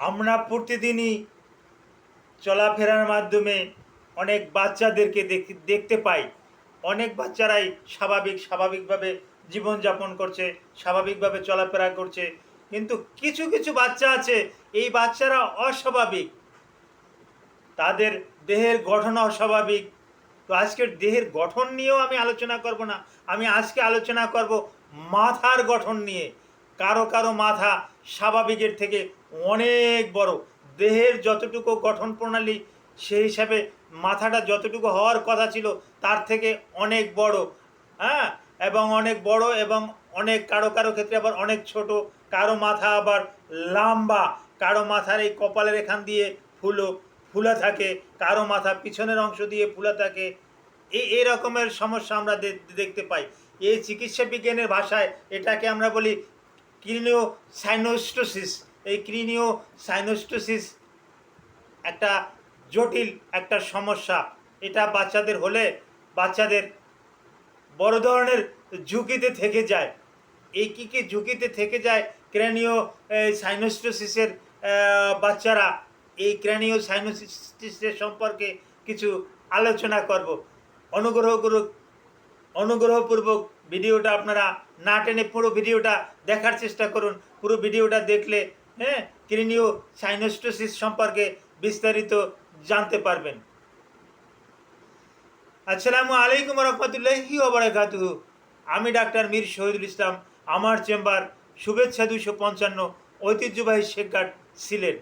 আমরা প্রতিদিনই চলাফেরার মাধ্যমে অনেক বাচ্চাদেরকে দেখ- দেখতে পাই। অনেক বাচ্চারাই স্বাভাবিক, স্বাভাবিকভাবে জীবনযাপন করছে, স্বাভাবিকভাবে চলাফেরা করছে। কিন্তু কিছু কিছু বাচ্চা আছে, এই বাচ্চারা অস্বাভাবিক। তাদের দেহের গঠন অস্বাভাবিক। তো আজকের দেহের গঠন নিয়েও আমি আলোচনা করব না। আমি আজকে আলোচনা করব মাথার গঠন নিয়ে। কারও কারও মাথা স্বাভাবিকের থেকে অনেক বড়। দেহের যতটুকু গঠন প্রণালী, সেই হিসাবে মাথাটা যতটুকু হওয়ার কথা ছিল, তার থেকে অনেক বড়। হ্যাঁ? এবং অনেক বড় এবং অনেক কারও কারও ক্ষেত্রে আবার অনেক ছোট। কারও মাথা আবার লম্বা। কারও মাথার এই কপালের এখান দিয়ে ফুলো, ফুলা থাকে। কারও মাথা পিছনের অংশ দিয়ে ফুলা থাকে। এই এই রকমের সমস্যা আমরা দেখতে পাই। এই চিকিৎসা বিজ্ঞানের ভাষায় এটাকে আমরা বলি ক্রিনিও সাইনোস্টোসিস এই ক্রিনিও সাইনোস্টোসিস একটা জটিল একটা সমস্যা। এটা বাচ্চাদের হলে বাচ্চাদের বড় ধরনের ঝুঁকিতে থেকে যায়। এই কী কী ঝুঁকিতে থেকে যায়? ক্র্যানিও সাইনোস্টোসিসের বাচ্চারা এই ক্র্যানিও সাইনোসিসের সম্পর্কে কিছু আলোচনা করব। অনুগ্রহ অনুগ্রহপূর্বক ভিডিওটা আপনারা না টেনে পুরো ভিডিওটা দেখার চেষ্টা করুন। পুরো ভিডিওটা দেখলে হ্যাঁ ক্রিনিও সাইনোস্টোসিস সম্পর্কে বিস্তারিত জানতে পারবেন। আসসালামু আলাইকুম রহমতুল্লাহি ওবরাকাতুহু। আমি ডাক্তার মীর শহীদুল ইসলাম। আমার চেম্বার শুভেচ্ছা দুশো পঞ্চান্ন ঐতিহ্যবাহী শেখঘাট, সিলেট।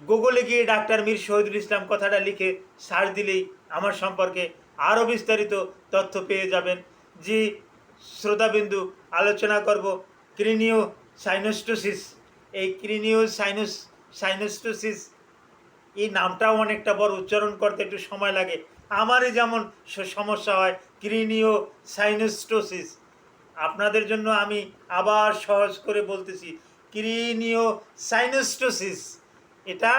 গুগলে গিয়ে ডাক্তার মীর শহীদুল ইসলাম কথাটা লিখে সার্চ দিলেই আমার সম্পর্কে আরও বিস্তারিত তথ্য পেয়ে যাবেন। যে শ্রোতাবিন্দু, আলোচনা করব ক্রিনিও সাইনোস্টোসিস। এই ক্রিনিও সাইনোস, সাইনোস্টোসিস, এই নামটাও অনেকটা বড়, উচ্চারণ করতে একটু সময় লাগে। আমারই যেমন সমস্যা হয়, ক্রিনিও সাইনোস্টোসিস। আপনাদের জন্য আমি আবার সহজ করে বলতেছি, ক্রিনিও সাইনোস্টোসিস, এটা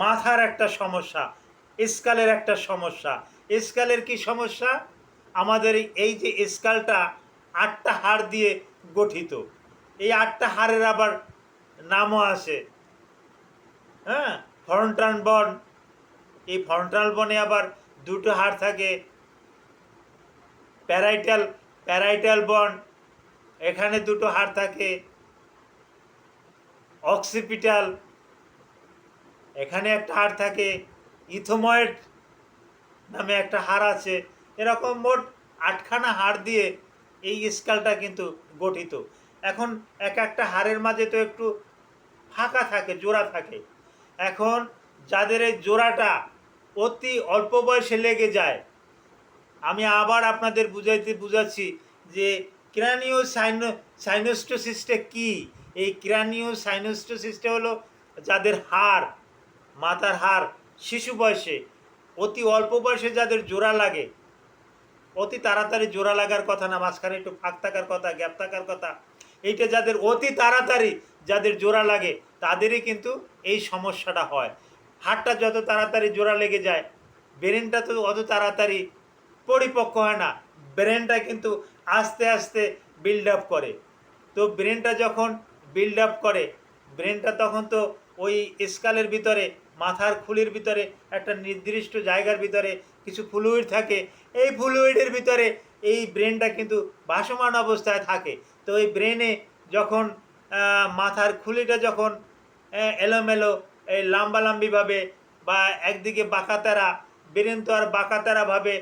মাথার একটা সমস্যা। স্কালের একটা সমস্যা। স্কালের কি সমস্যা? আমাদের এই- যে স্কালটা আটটা হাড় দিয়ে গঠিত। এই আটটা হাড়ের আবার নামও আছে। হ্যাঁ? ফ্রন্টাল বন। এই ফ্রন্টাল বনে আবার দুটো হাড় থাকে। প্যারাইটাল প্যারাইটাল বন, এখানে দুটো হাড় থাকে। অক্সিপিটাল, এখানে একটা হাড় থাকে। ইথোময়েড নামে একটা হাড় আছে। এরকম মোট আটখানা হাড় দিয়ে এই স্কালটা কিন্তু গঠিত। এখন এক একটা হাড়ের মাঝে তো একটু ফাঁকা থাকে, জোড়া থাকে। এখন যাদের এই জোড়াটা অতি অল্প বয়সে লেগে যায়, আমি আবার আপনাদের বুঝাইতে বুঝাচ্ছি যে ক্রানিও সাইনো সাইনোস্টোসিসটা কি? এই ক্রানিও সাইনোস্টোসিসটা হলো যাদের হাড়, মাথার হাড় শিশু বয়সে, অতি অল্প বয়সে যাদের জোড়া লাগে, অতি তাড়াতাড়ি জোড়া লাগার কথা না, মাঝখানে একটু ফাঁক থাকার কথা, গ্যাপ থাকার কথা, এইটা যাদের অতি তাড়াতাড়ি যাদের জোড়া লাগে, তাদেরই কিন্তু এই সমস্যাটা হয়। হাড়টা যত তাড়াতাড়ি জোড়া লেগে যায়, ব্রেনটা তো অত তাড়াতাড়ি পরিপক্ক হয় না, ব্রেনটা কিন্তু আস্তে আস্তে বিল্ড আপ করে। তো ব্রেনটা যখন বিল্ড আপ করে, ব্রেনটা তখন তো ওই স্কালের ভিতরে মাথার খুলির ভিতরে, একটা নির্দিষ্ট জায়গার ভিতরে কিছু ফ্লুইড থাকে। এই ফ্লুইডের ভিতরে এই ব্রেনটা কিন্তু ভাসমান অবস্থায় থাকে। তো এই ব্রেনে যখন মাথার খুলিটা যখন এলোমেলো, এই লাম্বালাম্বিভাবে বা একদিকে বাঁকাতারা ব্রেন তো আর বাঁকাতারাভাবে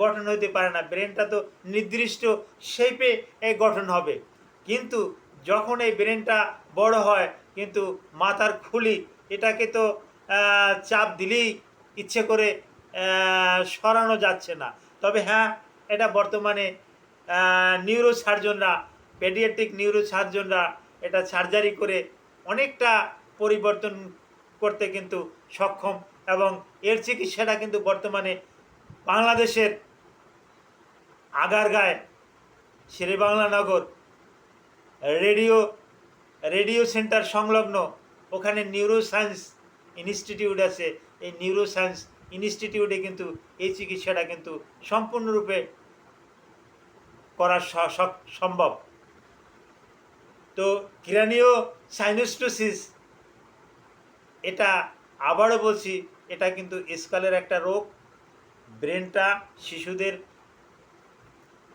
গঠন হতে পারে না। ব্রেনটা তো নির্দিষ্ট শেপে গঠন হবে। কিন্তু যখন এই ব্রেনটা বড় হয়, কিন্তু মাথার খুলি, এটাকে তো চাপ দিলেই ইচ্ছে করে সরানো যাচ্ছে না। তবে হ্যাঁ এটা বর্তমানে নিউরো সার্জনরা পেডিয়াট্রিক নিউরো সার্জনরা এটা সার্জারি করে অনেকটা পরিবর্তন করতে কিন্তু সক্ষম এবং এর চিকিৎসাটা কিন্তু বর্তমানে বাংলাদেশের আগারগাঁয়, Sher-e-Bangla Nagar, radio radio centre সংলগ্ন, ওখানে নিউরো সায়েন্স ইনস্টিটিউট আছে, এই নিউরো সায়েন্স ইনস্টিটিউটে কিন্তু এই চিকিৎসাটা কিন্তু সম্পূর্ণরূপে করা সম্ভব। তো কিরানীয় সাইনোস্টোসিস এটা আবারও বলছি, এটা কিন্তু স্কালের একটা রোগ। ব্রেনটা শিশুদের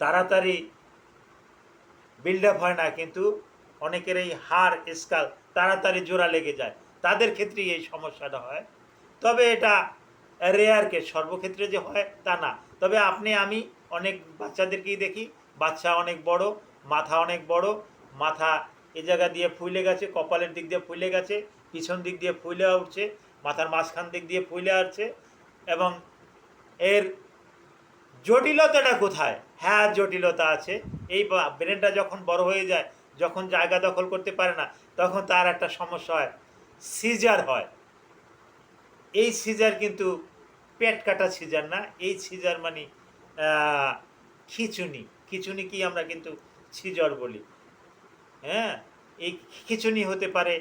তাড়াতাড়ি বিল্ড আপ হয় না, কিন্তু অনেকের এই হাড়, স্কাল তাড়াতাড়ি জোড়া লেগে যায়। তাদের ক্ষেত্রেই এই সমস্যাটা হয়। তবে এটা রেয়ার কেস সর্বক্ষেত্রে যে হয় তা না। তবে আপনি, আমি অনেক বাচ্চাদেরকেই দেখি, বাচ্চা অনেক বড়, মাথা অনেক বড়, মাথা এ জায়গা দিয়ে ফুলে গেছে, কপালের দিক দিয়ে ফুলে গেছে, পিছন দিক দিয়ে ফুলে উঠছে, মাথার মাঝখান দিক দিয়ে ফুলে আসছে এবং এর জটিলতাটা কোথায়? হ্যাঁ জটিলতা আছে। এই ব্রেনটা যখন বড় হয়ে যায়, যখন জায়গা দখল করতে পারে না, তখন তার একটা সমস্যা হয়। সিজার হয়। এই সিজার কিন্তু পেট কাটা সিজার না, এই সিজার মানে খিচুনি। খিচুনি কি আমরা কিন্তু সিজর বলি। হ্যাঁ? এই খিচুনি হতে পারে,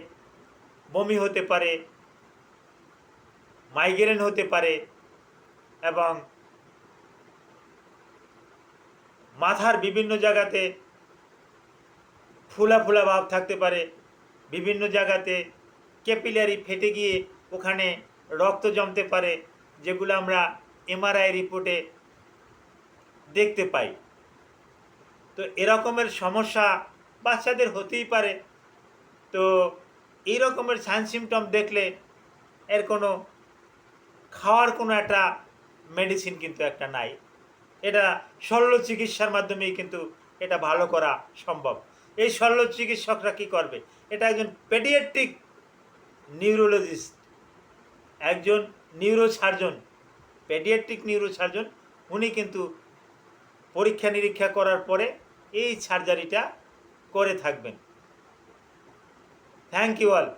বমি হতে পারে, মাইগ্রেন হতে পারে এবং মাথার বিভিন্ন জায়গাতে ফুলা ফুলা ভাব থাকতে পারে, বিভিন্ন জায়গাতে ক্যাপিলারি ফেটে গিয়ে ওখানে রক্ত জমতে পারে, যেগুলো আমরা এমআরআই রিপোর্টে দেখতে পাই। তো এরকমের সমস্যা বাচ্চাদের হতেই পারে। তো এই রকমের সাইন সিমটম দেখলে এর কোনো, খাওয়ার কোনো একটা মেডিসিন কিন্তু একটা নাই। এটা শল্য চিকিৎসার মাধ্যমেই কিন্তু এটা ভালো করা সম্ভব। এই শল্য চিকিৎসকরা কি করবে? এটা একজন পেডিয়াট্রিক নিউরোলজিস্ট একজন নিউরোসার্জন পেডিয়াট্রিক নিউরো সার্জন উনি কিন্তু পরীক্ষা নিরীক্ষা করার পরে এই সার্জারিটা করে থাকবেন। Thank you all